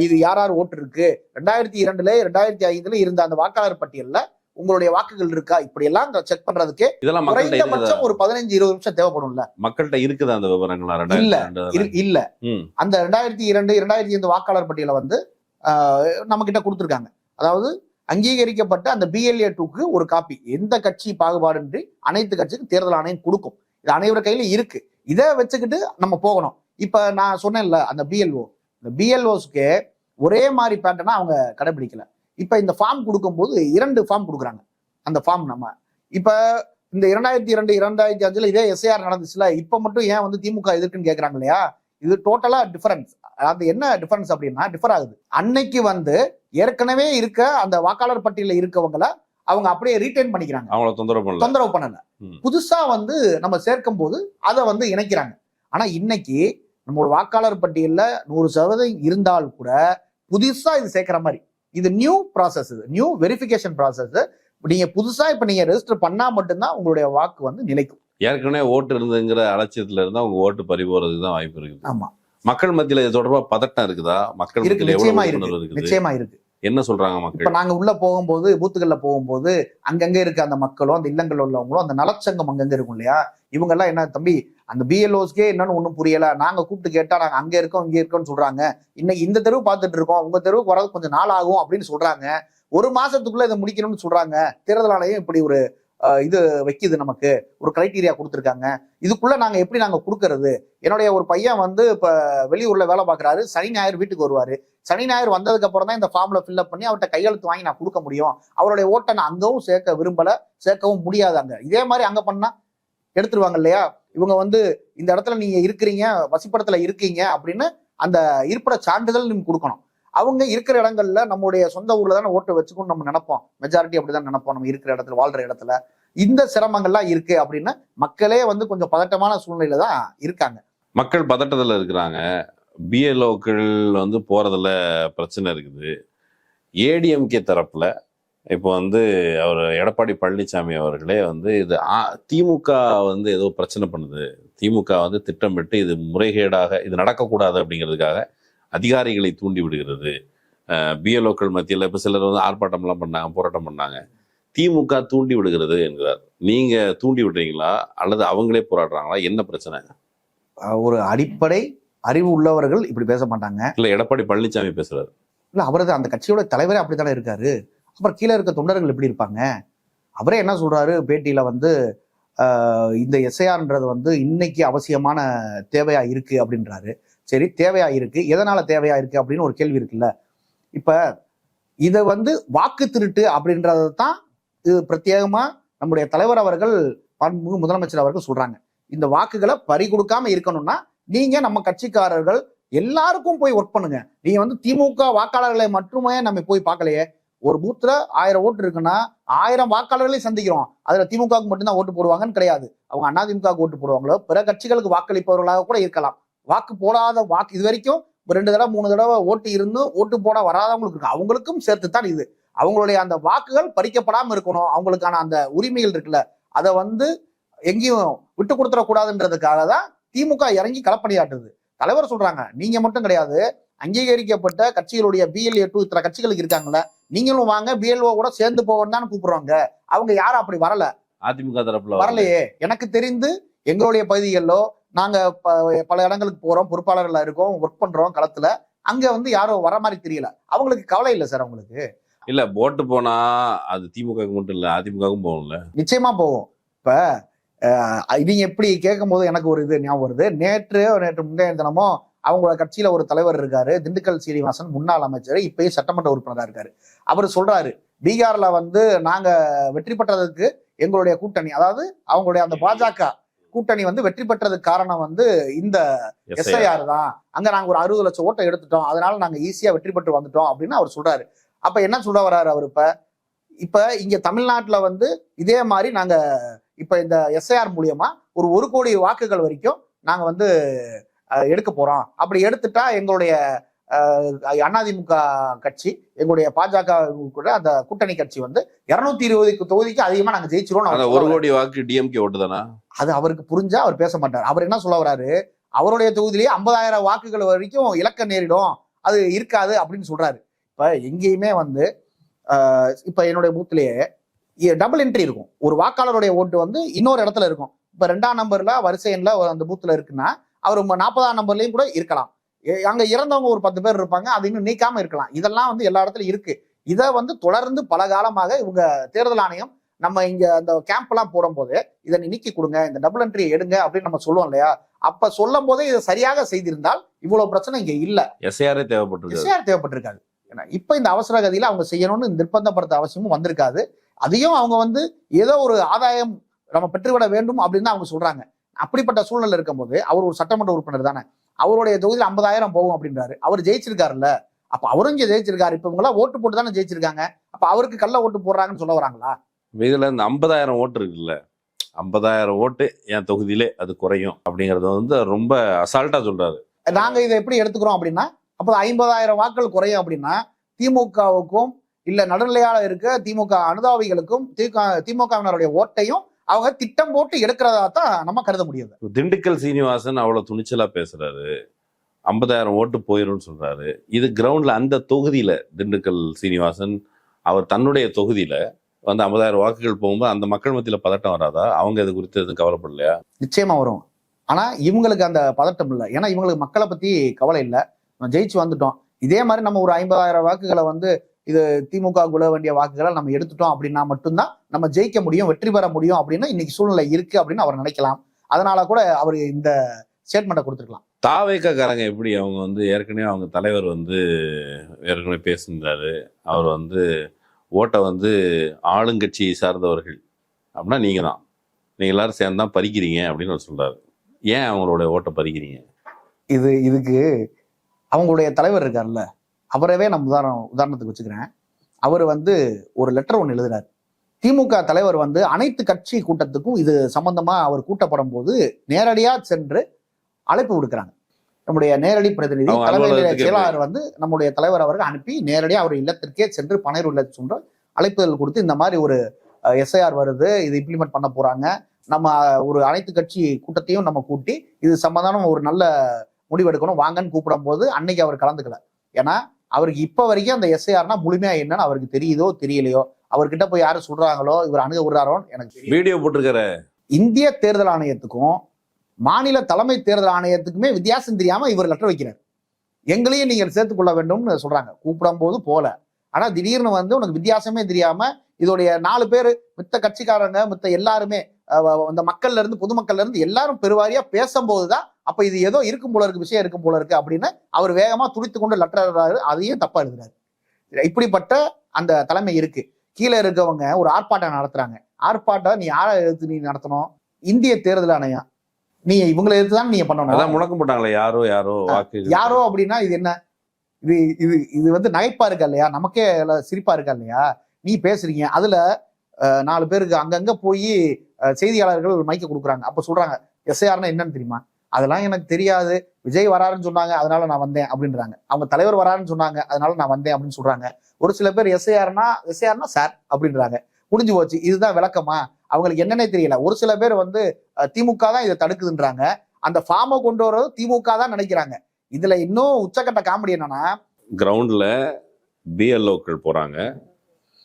இது யார் யார் ஓட்டு இருக்கு? ரெண்டாயிரத்தி இரண்டுல ரெண்டாயிரத்தி ஐந்துல இருந்த அந்த வாக்காளர் பட்டியல்ல உங்களுடைய வாக்குகள் இருக்கா? இப்படி எல்லாம் செக் பண்றதுக்கு இதெல்லாம் குறைந்தபட்சம் ஒரு பதினஞ்சு இருபது நிமிஷம் தேவைப்படும்ல. மக்கள்கிட்ட இருக்குதா அந்த விவரங்களா இல்ல, இல்ல. அந்த ரெண்டாயிரத்தி இரண்டு இரண்டாயிரத்தி ஐந்து வாக்காளர் பட்டியலை வந்து நம்ம கிட்ட கொடுத்துருக்காங்க. அதாவது அங்கீகரிக்கப்பட்ட அந்த பிஎல்ஏ டூக்கு ஒரு காப்பி. எந்த கட்சி பாகுபாடின்றி அனைத்து கட்சிக்கும் தேர்தல் ஆணையம் கொடுக்கும். இது அனைவர கையில இருக்கு. இதை வச்சுக்கிட்டு நம்ம போகணும். இப்ப நான் சொன்னேன்ல அந்த பிஎல்ஓ இந்த பிஎல்ஓஸ்க்கு ஒரே மாதிரி பேட்டர்னா அவங்க கடைபிடிக்கல. இப்ப இந்த ஃபார்ம் கொடுக்கும்போது இரண்டு ஃபார்ம் கொடுக்குறாங்க. அந்த ஃபார்ம் நம்ம. இப்ப இந்த இரண்டாயிரத்தி இரண்டு இரண்டாயிரத்தி அஞ்சுல இதே எஸ்ஐஆர் நடந்துச்சுல இப்ப மட்டும் ஏன் வந்து திமுக எதிர்க்குன்னு கேக்குறாங்க இல்லையா? இது டோட்டலா டிஃபரன்ஸ் அது என்ன டிஃபரன்ஸ் அப்படின்னா டிஃபர் ஆகுது. அன்னைக்கு வந்து ஏற்கனவே இருக்க அந்த வாக்காளர் பட்டியலில் இருக்கவங்கள அவங்க அப்படியே ரீட்டைன் பண்ணிக்கிறாங்க. அவங்கள தொந்தரவு பண்ணல. தொந்தரவு பண்ணல. புதுசா வந்து நம்ம சேர்க்கும் போது அதை வந்து இணைக்கிறாங்க. ஆனா இன்னைக்கு நம்ம ஒரு வாக்காளர் பட்டியல்ல நூறு சதவீதம் இருந்தால் கூட புதுசா இது சேர்க்கிற மாதிரி. இது நியூ ப்ராசஸ் இது. நியூ வெரிஃபிகேஷன் ப்ராசஸ் நீங்க புதுசா இப்ப நீங்க ரெஜிஸ்டர் பண்ணா மட்டும்தான் உங்களுடைய வாக்கு வந்து நிலைக்கும். ஏற்கனவே ஓட்டு இருந்துங்கிற அலட்சியத்துல இருந்தா அவங்க ஓட்டு பறி போறதுக்கு தான் வாய்ப்பு இருக்குது. ஆமா. மக்கள் மத்தியில இது தொடர்பா பதட்டம் இருக்குதா? மக்கள் இருக்கு. நிச்சயமா இருக்கு. நிச்சயமா இருக்கு. என்ன சொல்றாங்க இப்ப மக்கள் நாங்க உள்ள போகும்போது பூத்துகள்ல போகும்போது அங்கங்க இருக்க அந்த மக்களும் அந்த இல்லங்கள் உள்ளவங்களும் அந்த நலச்சங்கம் அங்கங்க இருக்கும் இல்லையா? இவங்க எல்லாம் என்ன தம்பி அந்த பிஎல்ஓஸ்க்கே என்னன்னு ஒண்ணும் புரியல. நாங்க கூப்பிட்டு கேட்டா நாங்க அங்க இருக்கோம் இங்க இருக்கோம்னு சொல்றாங்க. இன்னைக்கு இந்த தெருவு பார்த்துட்டு இருக்கோம். உங்க தெருவுக்கு வரது கொஞ்சம் நாள் ஆகும் அப்படின்னு சொல்றாங்க. ஒரு மாசத்துக்குள்ள இதை முடிக்கணும்னு சொல்றாங்க. தேர்தல் ஆணையம் இப்படி ஒரு இது வைக்கிது நமக்கு. ஒரு கிரைட்டீரியா கொடுத்துருக்காங்க. இதுக்குள்ள நாங்க எப்படி நாங்க கொடுக்கறது? என்னுடைய ஒரு பையன் வந்து இப்ப வெளியூர்ல வேலை பார்க்கறாரு. சனி ஞாயிறு வீட்டுக்கு வருவாரு. சனி ஞாயிறு வந்ததுக்கு அப்புறம் தான் இந்த ஃபார்ம்ல ஃபில்அப் பண்ணி அவர்கிட்ட கையெழுத்து வாங்கி நான் கொடுக்க முடியும். அவருடைய ஓட்டை நான் அங்கவும் சேர்க்க விரும்பல சேர்க்கவும் முடியாது அங்க. இதே மாதிரி அங்க பண்ணா எடுத்துருவாங்க இல்லையா இவங்க வந்து இந்த இடத்துல நீங்க இருக்கிறீங்க வசிப்படத்துல இருக்கீங்க அப்படின்னு அந்த இருப்பிட சான்றிதழ் நீங்க கொடுக்கணும். அவங்க இருக்கிற இடங்கள்ல நம்மளுடைய சொந்த ஊர்ல தானே ஓட்டு வச்சுக்கணும்னு நம்ம நினைப்போம். மெஜாரிட்டி அப்படிதான் நினைப்போம். நம்ம இருக்கிற இடத்துல வாழ்ற இடத்துல. இந்த சிரமங்கள்லாம் இருக்கு அப்படின்னு மக்களே வந்து கொஞ்சம் பதட்டமான சூழ்நிலையில தான் இருக்காங்க. மக்கள் பதட்டத்துல இருக்கிறாங்க. பிஎல்ஓக்கள் வந்து போறதுல பிரச்சனை இருக்குது. ஏடிஎம்கே தரப்புல இப்போ வந்து அவர் எடப்பாடி பழனிசாமி அவர்களே வந்து இது திமுக வந்து ஏதோ பிரச்சனை பண்ணுது. திமுக வந்து திட்டமிட்டு இது முறைகேடாக இது நடக்கக்கூடாது அப்படிங்கிறதுக்காக அதிகாரிகளை தூண்டி விடுகிறது. பிஎல்ஓக்கள் மத்தியில் இப்போ சிலர் வந்து ஆர்ப்பாட்டம்லாம் பண்ணாங்க போராட்டம் பண்ணாங்க. திமுக தூண்டி விடுகிறது என்கிறார். நீங்க தூண்டி விடுறீங்களா? அல்லது அவங்களே போராடுறாங்களா? என்ன பிரச்சனை? ஒரு அடிப்படை அறிவு உள்ளவர்கள் இப்படி பேச மாட்டாங்க. இல்ல எடப்பாடி பழனிசாமி பேசுறாரு. இல்ல அவரது அந்த கட்சியோட தலைவரே அப்படித்தானே இருக்காரு? அப்புறம் கீழே இருக்க தொண்டர்கள் எப்படி இருப்பாங்க? அவரே என்ன சொல்றாரு? பேட்டியில வந்து இந்த எஸ்ஐஆர்ன்றது வந்து இன்னைக்கு அவசியமான தேவையா இருக்கு அப்படின்றாரு. சரி தேவையா இருக்கு. எதனால தேவையா இருக்கு அப்படின்னு ஒரு கேள்வி இருக்குல்ல. இப்ப இதை வந்து வாக்கு திருட்டு அப்படின்றத தான் இது பிரத்யேகமா நம்முடைய தலைவர் அவர்கள் பன்முக முதலமைச்சர் அவர்கள் சொல்றாங்க. இந்த வாக்குகளை பறி கொடுக்காம இருக்கணும்னா நீங்க நம்ம கட்சிக்காரர்கள் எல்லாருக்கும் போய் ஒர்க் பண்ணுங்க. நீங்க வந்து திமுக வாக்காளர்களை மட்டுமே நம்ம போய் பார்க்கலையே. ஒரு பூத்துல ஆயிரம் ஓட்டு இருக்குன்னா ஆயிரம் வாக்காளர்களையும் சந்திக்கிறோம். அதுல திமுகவுக்கு மட்டும்தான் ஓட்டு போடுவாங்கன்னு கிடையாது. அவங்க அண்ணா திமுக ஓட்டு போடுவாங்களோ பிற கட்சிகளுக்கு வாக்களிப்பவர்களாக கூட இருக்கலாம். வாக்கு போடாத வாக்கு இது வரைக்கும் ஒரு ரெண்டு தடவை மூணு தடவை ஓட்டு இருந்தும் ஓட்டு போட வராதவங்களுக்கு இருக்கு. அவங்களுக்கும் சேர்த்து தான் இது. அவங்களுடைய அந்த வாக்குகள் பறிக்கப்படாம இருக்கணும். அவங்களுக்கான அந்த உரிமைகள் இருக்குல்ல அதை வந்து எங்கேயும் விட்டு கொடுத்துடக்கூடாதுன்றதுக்காக தான் திமுக இறங்கி களப்பணியாட்டுது தலைவர் சொல்றாங்க நீங்க மட்டும் கிடையாது அங்கீகரிக்கப்பட்ட கட்சிகளுடைய பிஎல்ஏ டூ இத்தனை கட்சிகளுக்கு இருக்காங்கல்ல நீங்களும் வாங்க பிஎல்ஓ கூட சேர்ந்து போவோம்னு தான் கூப்பிடுறாங்க. அவங்க யாரும் அப்படி வரல. அதிமுக தரப்புல வரல. வரலையே. எனக்கு தெரிந்து எங்களுடைய பகுதிகளிலோ நாங்க பல இடங்களுக்கு போறோம் பொறுப்பாளர்களா இருக்கோம் ஒர்க் பண்றோம் களத்துல. அங்க வந்து யாரும் வர மாதிரி தெரியல. அவங்களுக்கு கவலை இல்லை சார் அவங்களுக்கு. இல்ல போட்டு போனா அது திமுக மட்டும் இல்ல அதிமுகவும் போகும்ல. நிச்சயமா போகும் இப்ப நீங்க எப்படி கேட்கும் போது எனக்கு ஒரு இது ஞாபகம் வருது. நேற்று நேற்று முந்தைய தினமோ அவங்களோட கட்சியில ஒரு தலைவர் இருக்காரு திண்டுக்கல் சீனிவாசன் முன்னாள் அமைச்சர் இப்பயும் சட்டமன்ற உறுப்பினரா இருக்காரு. அவர் சொல்றாரு பீகார்ல வந்து நாங்க வெற்றி பெற்றதுக்கு எங்களுடைய கூட்டணி அதாவது அவங்களுடைய அந்த பாஜக கூட்டணி வந்து வெற்றி பெற்றதுக்கு காரணம் வந்து இந்த. எஸ்ஐஆர். தான். அங்க நாங்க ஒரு அறுபது லட்சம் ஓட்டை எடுத்துட்டோம் அதனால நாங்க ஈஸியா வெற்றி பெற்று வந்துட்டோம் அப்படின்னு அவர் சொல்றாரு. அப்ப என்ன சொல்ல வர்றாரு அவர் இப்ப? இப்ப இங்க தமிழ்நாட்டுல வந்து இதே மாதிரி நாங்க இப்ப இந்த எஸ்ஐஆர் மூலியமா ஒரு ஒரு கோடி வாக்குகள் வரைக்கும் நாங்க வந்து எடுக்க போறோம் அப்படி எடுத்துட்டா எங்களுடைய அஹ், அதிமுக கட்சி எங்களுடைய பாஜக கூட அந்த கூட்டணி கட்சி வந்து இருநூத்தி இருபது தொகுதிக்கு அதிகமா நாங்க ஜெயிச்சிருவோம் ஒரு கோடி வாக்கு டிஎம்கே ஓட்டு தானா அது அவருக்கு புரிஞ்சா அவர் பேச மாட்டார். அவர் என்ன சொல்ல வராரு? அவருடைய தொகுதியிலேயே ஐம்பதாயிரம் வாக்குகள் வரைக்கும் இலக்க நேரிடும். அது இருக்காது அப்படின்னு சொல்றாரு. இப்ப எங்கேயுமே வந்து இப்ப என்னுடைய பூத்திலேயே டபுள் என்ட்ரி இருக்கும். ஒரு வாக்காளருடைய ஓட்டு வந்து இன்னொரு இடத்துல இருக்கும். இப்ப ரெண்டாம் நம்பர்ல வரிசை எண்ல அந்த பூத்துல இருக்குன்னா அவர் நாற்பதாம் நம்பர்லயும் கூட இருக்கலாம். அங்க இறந்தவங்க ஒரு பத்து பேர் இருப்பாங்க அது இன்னும் நீக்காம இருக்கலாம். இதெல்லாம் வந்து எல்லா இடத்துலயும் இருக்கு. இதை வந்து தொடர்ந்து பல காலமாக இவங்க தேர்தல் ஆணையம் நம்ம இங்க அந்த கேம்ப் எல்லாம் போடும்போது இதை நீக்கி கொடுங்க இந்த டபுள் என்ட்ரி எடுங்க அப்படின்னு நம்ம சொல்லுவோம் இல்லையா? அப்ப சொல்லும் போதே இதை சரியாக செய்திருந்தால் இவ்வளவு பிரச்சனை இங்க இல்ல. எஸ்ஐஆரே தேவைப்பட்டிருக்கு எஸ்ஆர் தேவைப்பட்டிருக்காது. ஏன்னா இப்ப இந்த அவசர கதியில அவங்க செய்யணும்னு நிர்பந்தப்படுத்த அவசியமும் வந்திருக்காது. அதையும் அவங்க வந்து ஏதோ ஒரு ஆதாயம் நம்ம பெற்றுவிட வேண்டும் அப்படின்னு தான் அவங்க சொல்றாங்க. அப்படிப்பட்ட சூழ்நிலை இருக்கும்போது அவர் ஒரு சட்டமன்ற உறுப்பினர் தானே. அவருடைய தொகுதியில் ஐம்பதாயிரம் போகும் அப்படின்றாரு. அவர் ஜெயிச்சிருக்காருல்ல. அப்ப அவரும் இங்க ஜெயிச்சிருக்காரு. இப்ப இவங்க எல்லாம் ஓட்டு போட்டு தானே ஜெயிச்சிருக்காங்க. அப்ப அவருக்கு கள்ள ஓட்டு போடுறாங்கன்னு சொல்ல வராங்களா? இதுல இந்த ஐம்பதாயிரம் ஓட்டு இருக்குல்ல. ஐம்பதாயிரம் ஓட்டு என் தொகுதியிலே அது குறையும் அப்படிங்கறத வந்து ரொம்ப அசால்ட்டா சொல்றாரு. நாங்க இதை எப்படி எடுத்துக்கிறோம் அப்படின்னா அப்போ ஐம்பதாயிரம் வாக்கள் குறையும் அப்படின்னா திமுகவுக்கும் இல்ல நடுநிலையால இருக்க திமுக அனுதாபிகளுக்கும் திமுக திமுகவினருடைய ஓட்டையும் அவங்க திட்டம் போட்டு எடுக்கிறதா தான் நம்ம கருத முடியுது. திண்டுக்கல் சீனிவாசன் அவ்வளவு துணிச்சலா பேசுறாரு. ஐம்பதாயிரம் ஓட்டு போயிரும்னு சொல்றாரு. இது கிரவுண்ட்ல அந்த தொகுதியில திண்டுக்கல் சீனிவாசன் அவர் தன்னுடைய தொகுதியில வந்து ஐம்பதாயிரம் வாக்குகள் போகும்போது அந்த மக்கள் மத்தியில பதட்டம் வராதா? அவங்க இது குறித்து எதுவும் கவலைப்படலையா? நிச்சயமா வரும். ஆனா இவங்களுக்கு அந்த பதட்டம் இல்லை. ஏன்னா இவங்களுக்கு மக்களை பத்தி கவலை இல்லை. நம்ம ஜெயிச்சு வந்துட்டோம். இதே மாதிரி நம்ம ஒரு ஐம்பதாயிரம் வாக்குகளை வந்து இது திமுக குல வேண்டிய வாக்குகளை நம்ம எடுத்துட்டோம் அப்படின்னா மட்டும்தான் நம்ம ஜெயிக்க முடியும் வெற்றி பெற முடியும் அப்படின்னு இன்னைக்கு சூழ்நிலை இருக்கு அப்படின்னு அவர் நினைக்கலாம். அதனால கூட அவர் இந்த ஸ்டேட்மெண்ட்டை கொடுத்துருக்கலாம். தாவேக்காரங்க எப்படி அவங்க வந்து ஏற்கனவே அவங்க தலைவர் வந்து ஏற்கனவே பேசியிருந்தாரு. அவர் வந்து ஓட்டை வந்து ஆளுங்கட்சியை சார்ந்தவர்கள் அப்படின்னா நீங்க தான் நீங்க எல்லாரும் சேர்ந்து தான் பறிக்கிறீங்க அப்படின்னு அவர் சொல்றாரு. ஏன் அவங்களோட ஓட்டை பறிக்கிறீங்க? இது இதுக்கு அவங்களுடைய தலைவர் இருக்கார்ல அவரவே நான் உதாரணம் உதாரணத்துக்கு வச்சுக்கிறேன். அவர் வந்து ஒரு லெட்டர் ஒன்று எழுதுறாரு. திமுக தலைவர் வந்து அனைத்து கட்சி கூட்டத்துக்கும் இது சம்பந்தமா அவர் கூட்டப்படும் போது நேரடியா சென்று அழைப்பு விடுக்கிறாங்க. நம்முடைய நேரடி பிரதிநிதி தலைமை செயலாளர் வந்து நம்முடைய தலைவர் அவர்கள் அனுப்பி நேரடியா அவர் இல்லத்திற்கே சென்று பனையூர் இல்லத்து சென்று அழைப்புதல் கொடுத்து இந்த மாதிரி ஒரு எஸ்ஐஆர் வருது இது இம்ப்ளிமெண்ட் பண்ண போறாங்க. நம்ம ஒரு அனைத்து கட்சி கூட்டத்தையும் நம்ம கூட்டி இது சம்பந்தமான ஒரு நல்ல முடிவெடுக்கணும் வாங்கன்னு கூப்பிடும் போது அன்னைக்கு அவர் கலந்துக்கல. ஏன்னா அவருக்கு இப்ப வரைக்கும் அந்த எஸ்ஐஆர்னா முழுமையா என்னன்னு அவருக்கு தெரியுதோ தெரியலையோ அவர்கிட்ட போய் யாரும் சொல்றாங்களோ இவர் அணுக விடுறாரோன்னு எனக்கு. வீடியோ போட்டிருக்கிற இந்திய தேர்தல் ஆணையத்துக்கும் மாநில தலைமை தேர்தல் ஆணையத்துக்குமே வித்தியாசம் தெரியாம இவர் லெட்டர் வைக்கிறார். எங்களையும் நீங்கள் சேர்த்துக் கொள்ள வேண்டும்னு சொல்றாங்க. கூப்பிடும் போது போல. ஆனா திடீர்னு வந்து உனக்கு வித்தியாசமே தெரியாம இதோடைய நாலு பேர் மித்த கட்சிக்காரங்க மித்த எல்லாருமே அந்த மக்கள்ல இருந்து பொதுமக்கள்ல இருந்து எல்லாரும் பெருவாரியா பேசும்போதுதான் அப்ப இது ஏதோ இருக்கும் போல இருக்கு விஷயம் இருக்கும் போல இருக்கு அப்படின்னு அவர் வேகமா துடித்து கொண்டு லெட்டர் அதையும் தப்பா எழுதுறாரு. இப்படிப்பட்ட அந்த தலைமை இருக்கு. கீழே இருக்கவங்க ஒரு ஆர்ப்பாட்டம் நடத்துறாங்க. ஆர்ப்பாட்டம் நீ யாரை எதிர்த்து நீ நடத்தணும்? இந்திய தேர்தல் ஆணையம் நீ இவங்களை எதிர்த்து தான் நீங்க அதான் பண்ணணும் முழக்கம் போட்டாங்களே யாரோ யாரோ வாக்கு யாரோ அப்படின்னா இது என்ன? இது இது இது வந்து நகைப்பா இருக்கா இல்லையா? நமக்கே சிரிப்பா இருக்கா இல்லையா? நீ பேசுறீங்க அதுல நாலு பேருக்கு அங்கங்க போய் செய்தியாளர்கள் மைக்க கொடுக்குறாங்க. அப்ப சொல்றாங்க எஸ்ஐஆர்னா என்னன்னு தெரியுமா? அதெல்லாம் எனக்கு தெரியாது. விஜய் வராருன்னு சொன்னாங்க அதனால நான் வந்தேன் அப்படின்றாங்க. அவங்க தலைவர் வராருன்னு சொன்னாங்க அதனால நான் வந்தேன் அப்படின்னு சொல்றாங்க. ஒரு சில பேர் எஸ்ஐஆர்னா எஸ்ஐஆர்னா சார் அப்படின்றாங்க. முடிஞ்சு போச்சு. இதுதான் விளக்கமா? அவங்களுக்கு என்னன்னே தெரியல. ஒரு சில பேர் வந்து திமுக தான் இதை தடுக்குதுன்றாங்க. அந்த ஃபார்மை கொண்டு வர்றது திமுக தான் நினைக்கிறாங்க. இதுல இன்னும் உச்சக்கட்ட காமெடி என்னன்னா கிரவுண்டில் பிஎல்ஓக்கள் போகிறாங்க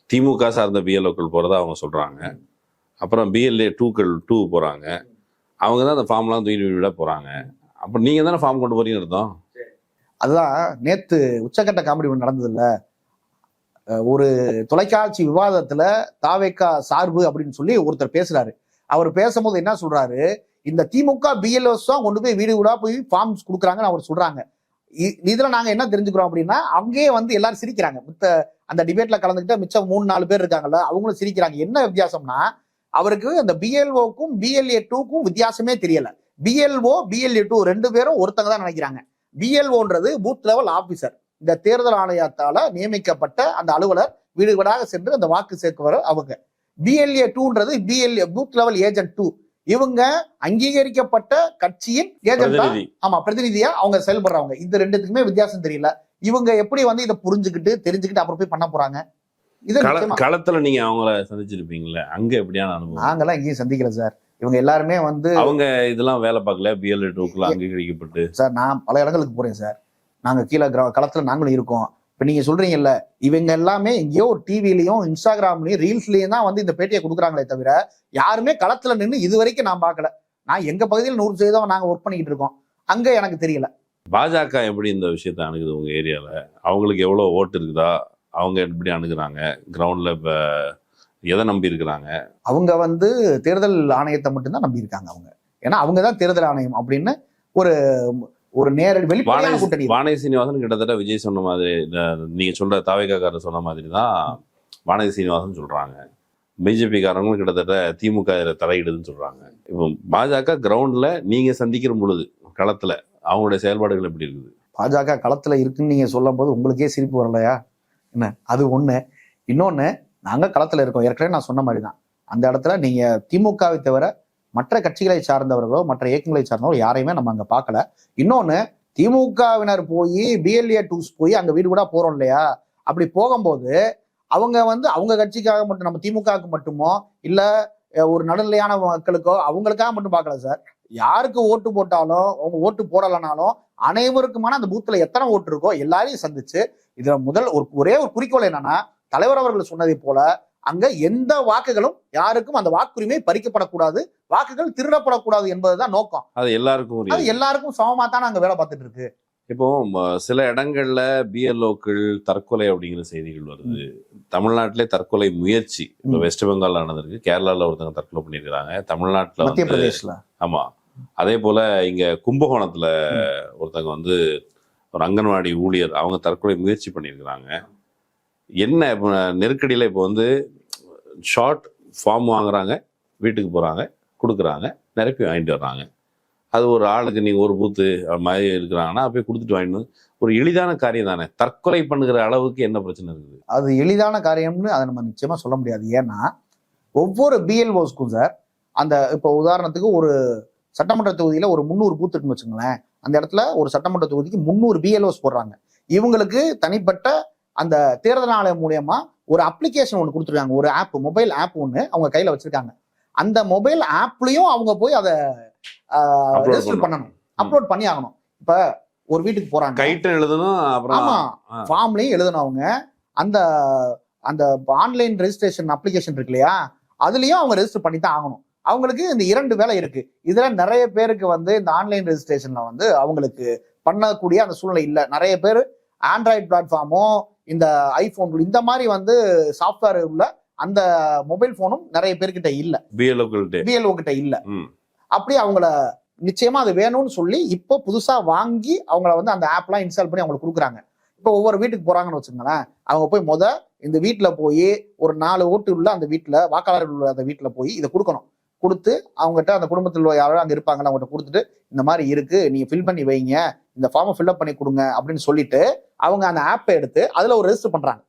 திமுக சார்ந்த பிஎல்ஓக்கள் போறதா அவங்க சொல்கிறாங்க அப்புறம் பிஎல்ஏ டூக்கள் டூ போகிறாங்க அவங்க தான் அந்த ஃபார்ம்லாம் தூக்கி விட போகிறாங்க அப்போ நீங்கள் தானே ஃபார்ம் கொண்டு போறீங்கன்னு அர்த்தம்? அதுதான் நேற்று உச்சக்கட்ட காமெடி ஒன்று நடந்ததில்ல. ஒரு தொலைக்காட்சி விவாதத்தில் தாவேக்கா சார்பு அப்படின்னு சொல்லி ஒருத்தர் பேசுகிறாரு அவர் பேசும்போது என்ன சொல்கிறாரு இந்த திமுக பிஎல்ஓஸ் தான் கொண்டு போய் வீடு வீடா போய் ஃபார்ம்ஸ் கொடுக்குறாங்கன்னு அவர் சொல்கிறாங்க இதில் இதுல நாங்க என்ன தெரிஞ்சுக்கிறோம் அப்படின்னா அங்கேயே வந்து எல்லாரும் சிரிக்கிறாங்க. மித்த அந்த டிபேட்ல கலந்துக்கிட்ட மிச்சம் மூணு நாலு பேர் இருக்காங்கல்ல அவங்களும் சிரிக்கிறாங்க. என்ன வித்தியாசம்னா அவருக்கு அந்த பிஎல்ஓக்கும் பிஎல்ஏ டூக்கும் வித்தியாசமே தெரியல. பிஎல்ஓ பிஎல்ஏ டூ ரெண்டு பேரும் ஒருத்தங்க தான் நினைக்கிறாங்க. பிஎல்ஓன்றது பூத் லெவல் ஆபீசர் இந்த தேர்தல் ஆணையத்தால நியமிக்கப்பட்ட அந்த அலுவலர் வீடு வீடாக சென்று அந்த வாக்கு சேர்க்குவர் அவங்க. BLA டூன்றது BLA booth level agent two இவங்க அங்கீகரிக்கப்பட்ட கட்சியின் ஏஜென்டா ஆமா பிரதிநிதியா? அவங்க செயல்படுறவங்க. இந்த ரெண்டுத்துக்குமே வித்தியாசம் தெரியல. இவங்க எப்படி வந்து இதை புரிஞ்சுக்கிட்டு தெரிஞ்சுக்கிட்டு அப்புறம் போய் பண்ண போறாங்க? களத்தில் நீங்கள் அவங்கள சந்திச்சிருப்பீங்களே அங்கே எப்படியான அனுபவம்? நாங்கெல்லாம் எங்கேயும் சந்திக்கல சார். இவங்க எல்லாருமே வந்து அவங்க இதெல்லாம் வேலை பார்க்கல. பிஎல்ஏ டூக்கெல்லாம் அங்கீகரிக்கப்பட்டு. சார் நான் பல இடங்களுக்கு போறேன் சார். நாங்க கீழே கிர- களத்துல நாங்களும் இருக்கோம். இப்ப நீங்க சொல்றீங்கல்ல இவங்க எல்லாமே எங்கேயோ ஒரு டிவிலையும் இன்ஸ்டாகிராம்லயும் ரீல்ஸ்லயும் தான் வந்து இந்த பேட்டியை கொடுக்குறாங்களே தவிர யாருமே களத்துல நின்று இது வரைக்கும் நான் பார்க்கல. நான் எங்க பகுதியில் நூறு சதவீதம் நாங்க ஒர்க் பண்ணிக்கிட்டு இருக்கோம். அங்க எனக்கு தெரியல. பாஜக எப்படி இந்த விஷயத்தை அணுகுது உங்க ஏரியால? அவங்களுக்கு எவ்வளவு ஓட்டு இருக்குதா? அவங்க எப்படி அணுகுறாங்க? கிரவுண்ட்ல இப்ப எதை நம்பி இருக்கிறாங்க? அவங்க வந்து தேர்தல் ஆணையத்தை மட்டும்தான் நம்பி இருக்காங்க அவங்க. ஏன்னா அவங்க தான் தேர்தல் ஆணையம் அப்படின்னு ஒரு ஒரு நேரடி வெளிப்படையான கூட்டணி. வானதி சீனிவாசன் கிட்டத்தட்ட விஜய் சொன்ன மாதிரி நீங்க சொல்ற தாவேக்காரர் சொன்ன மாதிரி தான் வானதி சீனிவாசன் சொல்றாங்க. பிஜேபி காரங்களும் கிட்டத்தட்ட திமுக இதுல தலையிடுதுன்னு சொல்றாங்க. இப்போ பாஜக கிரவுண்ட்ல நீங்க சந்திக்கிற பொழுது களத்துல அவங்களுடைய செயல்பாடுகள் எப்படி இருக்குது? பாஜக களத்துல இருக்குன்னு நீங்க சொல்லும் போது உங்களுக்கே சிரிப்பு வரலையா? என்ன? அது ஒன்று இன்னொன்று நாங்கள் களத்தில் இருக்கோம். ஏற்கனவே நான் சொன்ன மாதிரி தான் அந்த இடத்துல நீங்கள் திமுகவை தவிர மற்ற கட்சிகளை சார்ந்தவர்களோ மற்ற இயக்கங்களை சார்ந்தவர்களோ யாரையுமே நம்ம அங்கே பார்க்கல. இன்னொன்று திமுகவினர் போய் பிஎல்ஏ டூஸ் போய் அங்கே வீடு கூட போகிறோம் இல்லையா? அப்படி போகும்போது அவங்க வந்து அவங்க கட்சிக்காக மட்டும் நம்ம திமுகவுக்கு மட்டுமோ இல்லை ஒரு நடுநிலையான மக்களுக்கோ அவங்களுக்காக மட்டும் பார்க்கல சார். யாருக்கு ஓட்டு போட்டாலும் அவங்க ஓட்டு போடலைனாலும் அனைவருக்குமான அந்த பூத்துல எத்தனை ஓட்டு இருக்கோ எல்லாரையும் சந்திச்சு இதுல முதல் ஒரு ஒரே ஒரு குறிக்கோள் என்னன்னா தலைவர் அவர்கள் சொன்னதை போல அங்க எந்த வாக்குகளும் யாருக்கும் அந்த வாக்குரிமை பறிக்கப்படக்கூடாது வாக்குகள் திருடப்படக்கூடாது என்பதுதான் நோக்கம். அது எல்லாருக்கும் அது எல்லாருக்கும் சமமா தானே அங்க வேலை பார்த்துட்டு இருக்கு. இப்போ சில இடங்கள்ல பிஎல்ஓக்கள் தற்கொலை அப்படிங்கிற செய்திகள் வருது. தமிழ்நாட்டிலே தற்கொலை முயற்சி இப்போ. வெஸ்ட் பெங்கால்ல நடந்திருக்கு கேரளால ஒருத்தவங்க தற்கொலை பண்ணியிருக்கிறாங்க தமிழ்நாட்டுல மத்திய பிரதேஷ்ல. ஆமா. அதே போல இங்க கும்பகோணத்துல ஒருத்தங்க வந்து ஒரு அங்கன்வாடி ஊழியர் அவங்க தற்கொலை முயற்சி பண்ணியிருக்கிறாங்க. என்ன இப்போ நெருக்கடியில இப்போ வந்து ஷார்ட் ஃபார்ம் வாங்குறாங்க வீட்டுக்கு போறாங்க கொடுக்குறாங்க நிரப்பி வாங்கிட்டு வர்றாங்க. அது ஒரு ஆளுக்கு நீங்க ஒரு பூத்து அது மாதிரி இருக்கிறாங்கன்னா போய் கொடுத்துட்டு வாங்கிட்டு ஒரு எளிதான காரியம் தானே. தற்கொலை பண்ணுகிற அளவுக்கு என்ன பிரச்சனை இருக்குது? அது எளிதான காரியம்னு அதை நம்ம நிச்சயமா சொல்ல முடியாது. ஏன்னா ஒவ்வொரு பிஎல்ஓஸ்க்கும் சார் அந்த இப்போ உதாரணத்துக்கு ஒரு சட்டமன்ற தொகுதியில் ஒரு முந்நூறு பூத் இருக்குன்னு வச்சுங்களேன் அந்த இடத்துல ஒரு சட்டமன்ற தொகுதிக்கு முந்நூறு பிஎல்ஓஸ் போடுறாங்க. இவங்களுக்கு தனிப்பட்ட அந்த தேர்தல் ஆணையம் மூலியமா ஒரு அப்ளிகேஷன் ஒன்று கொடுத்துருக்காங்க. ஒரு ஆப் மொபைல் ஆப் ஒன்று அவங்க கையில் வச்சிருக்காங்க. அந்த மொபைல் ஆப்லையும் அவங்க போய் அதை ரெஜிஸ்டர் பண்ணணும். அப்லோட் பண்ணி ஆகணும் இப்ப ஒரு வீட்டுக்கு போறாங்க. கைட்டும் எழுதணும் ஆமா. ஃபார்ம்லயும் எழுதினவங்க அந்த அந்த ஆன்லைன் ரெஜிஸ்ட்ரேஷன் அப்ளிகேஷன் இருக்கு இல்லையா? அதுலயும் அவங்க ரெஜிஸ்டர் பண்ணி தான் ஆகணும். அவங்களுக்கு இந்த இரண்டு வேலை இருக்கு. இதுல நிறைய பேருக்கு வந்து இந்த ஆன்லைன் ரெஜிஸ்ட்ரேஷன்ல வந்து அவங்களுக்கு பண்ணக்கூடிய அந்த சூழ்நிலை இல்லை. நிறைய பேர் ஆண்ட்ராய்டு பிளாட்ஃபார்மோ இந்த ஐபோன் இந்த மாதிரி வந்து சாஃப்ட்வேர் உள்ள அந்த மொபைல் போனும் நிறைய பேர்கிட்ட இல்ல. பிஎல்ஓக்கள்கிட்ட பிஎல்ஓ கிட்ட. இல்ல. அப்படி அவங்கள நிச்சயமா அது வேணும்னு சொல்லி இப்போ புதுசா வாங்கி அவங்கள வந்து அந்த ஆப்லாம் இன்ஸ்டால் பண்ணி அவங்களுக்கு கொடுக்குறாங்க. இப்போ ஒவ்வொரு வீட்டுக்கு போறாங்கன்னு வச்சுக்கோங்களேன். அவங்க போய் முத இந்த வீட்டில் போய் ஒரு நாலு ஓட்டு உள்ள அந்த வீட்டில் வாக்காளர்கள் உள்ள அந்த வீட்டில் போய் இதை கொடுக்கணும். கொடுத்து அவங்ககிட்ட அந்த குடும்பத்தில் உள்ள யாரோ அங்கே இருப்பாங்களா அவங்ககிட்ட கொடுத்துட்டு இந்த மாதிரி இருக்கு நீங்க ஃபில் பண்ணி வைங்க இந்த ஃபார்மை ஃபில்அப் பண்ணி கொடுங்க அப்படின்னு சொல்லிட்டு அவங்க அந்த ஆப்பை எடுத்து அதுல ஒரு ரெஜிஸ்டர் பண்றாங்க.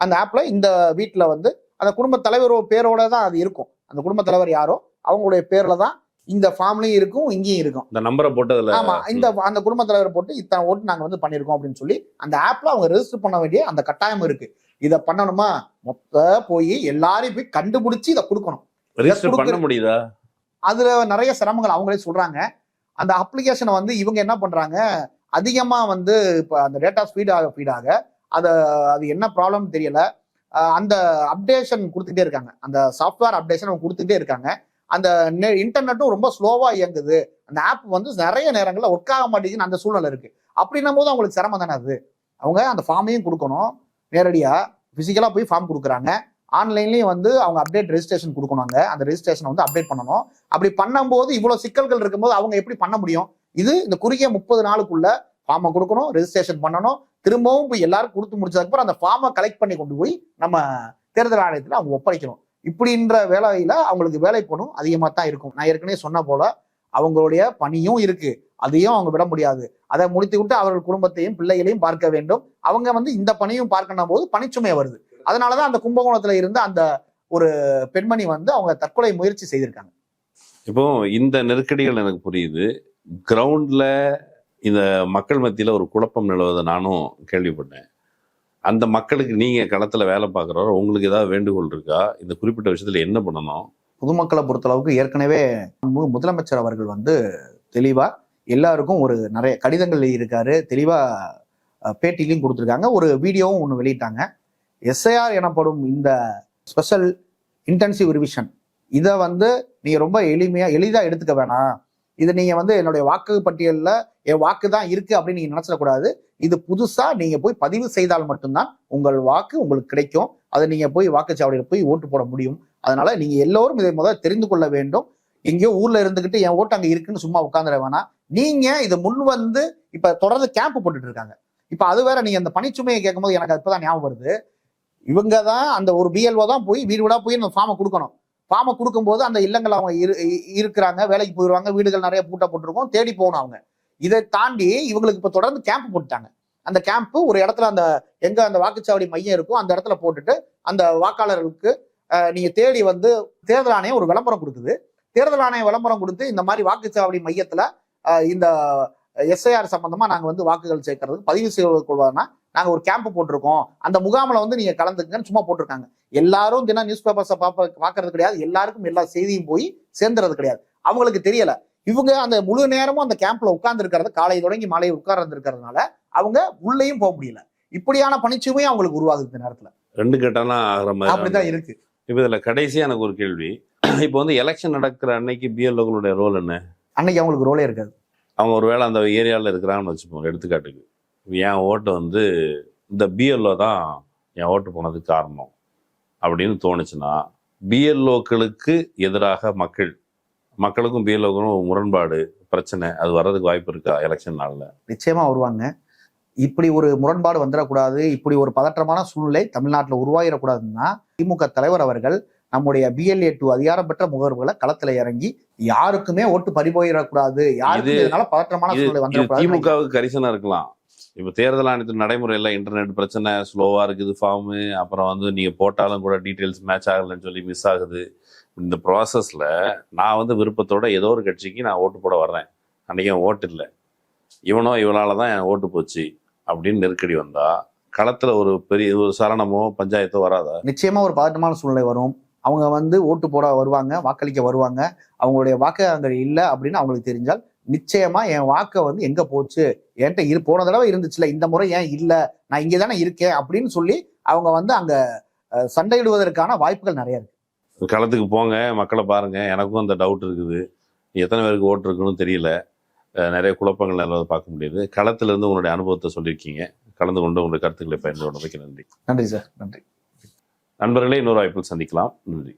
அந்த ஆப்ல இந்த வீட்டில் வந்து அந்த குடும்ப தலைவரோட பேரோட தான் அது இருக்கும். அந்த குடும்ப தலைவர் யாரோ அவங்களுடைய பேர்ல தான் இந்த ஃபார்ம்லயும் இருக்கும் இங்கேயும் இருக்கும். இந்த நம்பரை போட்டு அதுல ஆமா இந்த அந்த குடும்ப தலைவர் போட்டு இத்தனை ஓட்டு நாங்க வந்து பண்ணிருக்கோம் அப்படின்னு சொல்லி அந்த ஆப்ல அவங்க ரெஜிஸ்டர் பண்ண வேண்டிய அந்த கட்டாயம் இருக்கு. இதை பண்ணணுமா? மொத்த போய் எல்லாரையும் போய் கண்டுபிடிச்சு இதை கொடுக்கணும். ரெஜிஸ்டர் பண்ண முடியுதா? அதுல நிறைய சிரமங்கள் அவங்களே சொல்றாங்க. அந்த அப்ளிகேஷனை வந்து இவங்க என்ன பண்றாங்க? அதிகமா வந்து இப்ப அந்த டேட்டா ஸ்பீட் ஆக ஸ்பீட் ஆக அத அது என்ன ப்ராப்ளம் தெரியல. அந்த அப்டேஷன் கொடுத்துட்டே இருக்காங்க. அந்த சாஃப்ட்வேர் அப்டேஷன் அவங்க கொடுத்துட்டே இருக்காங்க. அந்த இன்டர்நெட்டும் ரொம்ப ஸ்லோவா இயங்குது. அந்த ஆப் வந்து நிறைய நேரங்களில் ஒர்க் ஆக மாட்டேங்குதுன்னு அந்த சூழ்நிலை இருக்கு. அப்படின்னும் போது அவங்களுக்கு சிரமம் தானே அது? அவங்க அந்த ஃபார்மையும் கொடுக்கணும். நேரடியாக பிசிக்கலா போய் ஃபார்ம் கொடுக்குறாங்க. ஆன்லைன்லேயும் வந்து அவங்க அப்டேட் ரெஜிஸ்ட்ரேஷன் கொடுக்கணுங்க அந்த ரெஜிஸ்ட்ரேஷனை வந்து அப்டேட் பண்ணணும். அப்படி பண்ணும்போது இவ்வளோ சிக்கல்கள் இருக்கும்போது அவங்க எப்படி பண்ண முடியும்? இது இந்த குறுகிய முப்பது நாளுக்குள்ள ஃபார்மை கொடுக்கணும் ரெஜிஸ்ட்ரேஷன் பண்ணணும். திரும்பவும் போய் எல்லாரும் கொடுத்து முடிச்சதுக்கப்புறம் அந்த ஃபார்மை கலெக்ட் பண்ணி கொண்டு போய் நம்ம தேர்தல் ஆணையத்தில் அவங்க ஒப்படைக்கணும். இப்படின்ற வேலையில அவங்களுக்கு வேலை பணும் அதிகமாக தான் இருக்கும். நான் ஏற்கனவே சொன்ன போல அவங்களுடைய பணியும் இருக்கு. அதையும் அவங்க விட முடியாது. அதை முடித்து விட்டு அவர்கள் குடும்பத்தையும் பிள்ளைகளையும் பார்க்க வேண்டும். அவங்க வந்து இந்த பணியும் பார்க்கணும் போது பணிச்சுமை வருது. அதனாலதான் அந்த கும்பகோணத்துல இருந்து அந்த ஒரு பெண்மணி வந்து அவங்க தற்கொலை முயற்சி செய்திருக்காங்க. இப்போ இந்த நெருக்கடிகள் எனக்கு புரியுது. கிரவுண்ட்ல இந்த மக்கள் மத்தியில ஒரு குழப்பம் நிலவுவதை நானும் கேள்விப்பட்டேன். அந்த மக்களுக்கு நீங்கள் களத்தில் வேலை பார்க்குறவர உங்களுக்கு ஏதாவது வேண்டுகோள் இருக்கா? இந்த குறிப்பிட்ட விஷயத்துல என்ன பண்ணணும்? பொதுமக்களை பொறுத்தளவுக்கு ஏற்கனவே முதலமைச்சர் அவர்கள் வந்து தெளிவாக எல்லாருக்கும் ஒரு நிறைய கடிதங்கள் இருக்காரு தெளிவாக அஹ், பேட்டிலையும் கொடுத்துருக்காங்க. ஒரு வீடியோவும் ஒன்று வெளியிட்டாங்க. எஸ்ஐஆர் எனப்படும் இந்த ஸ்பெஷல் இன்டென்சிவ் ரிவிஷன் இதை வந்து நீங்கள் ரொம்ப எளிமையாக எளிதாக எடுத்துக்க வேணாம். இது நீங்க வந்து என்னுடைய வாக்கு பட்டியலில் என் வாக்கு தான் இருக்கு அப்படின்னு நீங்க நினைச்சிடக்கூடாது. இது புதுசா நீங்க போய் பதிவு செய்தால் மட்டும்தான் உங்கள் வாக்கு உங்களுக்கு கிடைக்கும். அதை நீங்க போய் வாக்குச்சாவடியில் போய் ஓட்டு போட முடியும். அதனால நீங்க எல்லோரும் இதை முதல்ல தெரிந்து கொள்ள வேண்டும். எங்கேயோ ஊர்ல இருந்துகிட்டு என் ஓட்டு அங்கே இருக்குன்னு சும்மா உட்காந்துட வேணாம். நீங்க இதை முன் வந்து இப்ப தொடர்ந்து கேம்ப் போட்டுட்டு இருக்காங்க. இப்ப அது வேற நீங்க அந்த பணிச்சுமையை கேட்கும்போது எனக்கு அதுதான் ஞாபகம் வருது. இவங்க தான் அந்த ஒரு பிஎல்ஓ தான் போய் வீடு வீடா போய் அந்த ஃபார்மை கொடுக்கணும். ஃபார்மை கொடுக்கும்போது அந்த இல்லங்கள் அவங்க இரு- இருக்கிறாங்க வேலைக்கு போயிடுவாங்க வீடுகள் நிறைய பூட்ட போட்டிருக்கோம் தேடி போகணும் அவங்க. இதை தாண்டி இவங்களுக்கு இப்போ தொடர்ந்து கேம்ப் போட்டுட்டாங்க. அந்த கேம்ப் ஒரு இடத்துல அந்த எங்க அந்த வாக்குச்சாவடி மையம் இருக்கோ அந்த இடத்துல போட்டுட்டு அந்த வாக்காளர்களுக்கு நீங்க தேடி வந்து தேர்தல் ஆணையம் ஒரு விளம்பரம் கொடுக்குது. தேர்தல் ஆணையம் விளம்பரம் கொடுத்து இந்த மாதிரி வாக்குச்சாவடி மையத்துல இந்த எஸ்ஐஆர் சம்பந்தமா நாங்க வந்து வாக்குகள் சேர்க்கறதுக்கு பதிவு செய்வது கொள்வார்னா நாங்க ஒரு கேம்ப் போட்டிருக்கோம். அந்த முகாமில் வந்து நீங்க கலந்துக்குங்கன்னு சும்மா போட்டிருக்காங்க. எல்லாரும் தினம் நியூஸ் பேப்பர்ஸை பார்ப்ப பார்க்கறது கிடையாது. எல்லாருக்கும் எல்லா செய்தியும் போய் சேர்ந்துறது கிடையாது. அவங்களுக்கு தெரியல. இவங்க அந்த முழு நேரமும் அந்த கேம்ப்ல உட்கார்ந்து இருக்கிறது காலை தொடங்கி மாலை உட்கார்ந்து இருக்கிறதுனால அவங்க உள்ளேயும் போக முடியல. இப்படியான பணிச்சுமையும் அவங்களுக்கு உருவாகுது இந்த நேரத்துல. ரெண்டு கட்டம்லாம் ஆகிற மாதிரி அப்படிதான் இருக்கு. இப்போ இதுல கடைசியா எனக்கு ஒரு கேள்வி. இப்போ வந்து எலெக்ஷன் நடக்கிற அன்னைக்கு பிஎல்ஓக்களுடைய ரோல் என்ன? அன்னைக்கு அவங்களுக்கு ரோலே இருக்காது. அவங்க ஒருவேளை அந்த ஏரியாவில் இருக்கிறாங்கன்னு வச்சுப்போம் எடுத்துக்காட்டுக்கு. என் ஓட்டு வந்து இந்த பிஎல்ஓ தான் என் ஓட்டு போனதுக்கு காரணம். அப்படின்னு தோணுச்சுன்னா பிஎல்ஓக்களுக்கு எதிராக மக்கள் மக்களுக்கும் பிஎல்ஓக்களும் முரண்பாடு பிரச்சனை அது வர்றதுக்கு வாய்ப்பு இருக்கா எலெக்ஷன் நாளில்? நிச்சயமா வருவாங்க இப்படி ஒரு முரண்பாடு வந்துடக்கூடாது இப்படி ஒரு பதற்றமான சூழ்நிலை தமிழ்நாட்டில் உருவாகிடக்கூடாதுன்னா திமுக தலைவர் அவர்கள் நம்முடைய பிஎல்ஏ டூ அதிகாரம் பெற்ற முகர்வுகளை களத்துல இறங்கி யாருக்குமே ஓட்டு பறிபோயிடக்கூடாது. இதனால பதற்றமான சூழ்நிலை வந்துடக்கூடாது திமுகவுக்கு கரிசனம் இருக்கலாம். இப்போ தேர்தல் ஆணையத்தின் நடைமுறையில் இன்டர்நெட் பிரச்சனை ஸ்லோவாக இருக்குது ஃபார்மு அப்புறம் வந்து நீங்கள் போட்டாலும் கூட டீட்டெயில்ஸ் மேட்ச் ஆகலைன்னு சொல்லி மிஸ் ஆகுது. இந்த ப்ராசஸில் நான் வந்து விருப்பத்தோட ஏதோ ஒரு கட்சிக்கு நான் ஓட்டு போட வர்றேன். அன்றைக்கி என் ஓட்டு இல்லை. இவனோ இவனால தான் என் ஓட்டு போச்சு அப்படின்னு நெருக்கடி வந்தால் களத்தில் ஒரு பெரிய ஒரு சரணமோ பஞ்சாயத்தோ வராதா? நிச்சயமாக ஒரு பதட்டமான சூழ்நிலை வரும். அவங்க வந்து ஓட்டு போட வருவாங்க வாக்களிக்க வருவாங்க. அவங்களுடைய வாக்கு அங்கே இல்லை அப்படின்னு அவங்களுக்கு தெரிஞ்சால் நிச்சயமா என் வாக்கை வந்து எங்க போச்சு? என்கிட்ட இரு போன தடவை இருந்துச்சுல இந்த முறை ஏன் இல்ல? நான் இங்கே தானே இருக்கேன் அப்படின்னு சொல்லி அவங்க வந்து அங்க சண்டையிடுவதற்கான வாய்ப்புகள் நிறைய இருக்கு. களத்துக்கு போங்க மக்களை பாருங்க. எனக்கும் அந்த டவுட் இருக்குது. எத்தனை பேருக்கு ஓட்டு இருக்குன்னு தெரியல. நிறைய குழப்பங்கள் எல்லாம் பார்க்க முடியுது. களத்துல இருந்து உங்களுடைய அனுபவத்தை சொல்லியிருக்கீங்க. கலந்து கொண்டு உங்களுடைய கருத்துக்களை கொண்டமைக்கு நன்றி. நன்றி சார். நன்றி. நண்பர்களே இன்னொரு வாய்ப்பில் சந்திக்கலாம். நன்றி.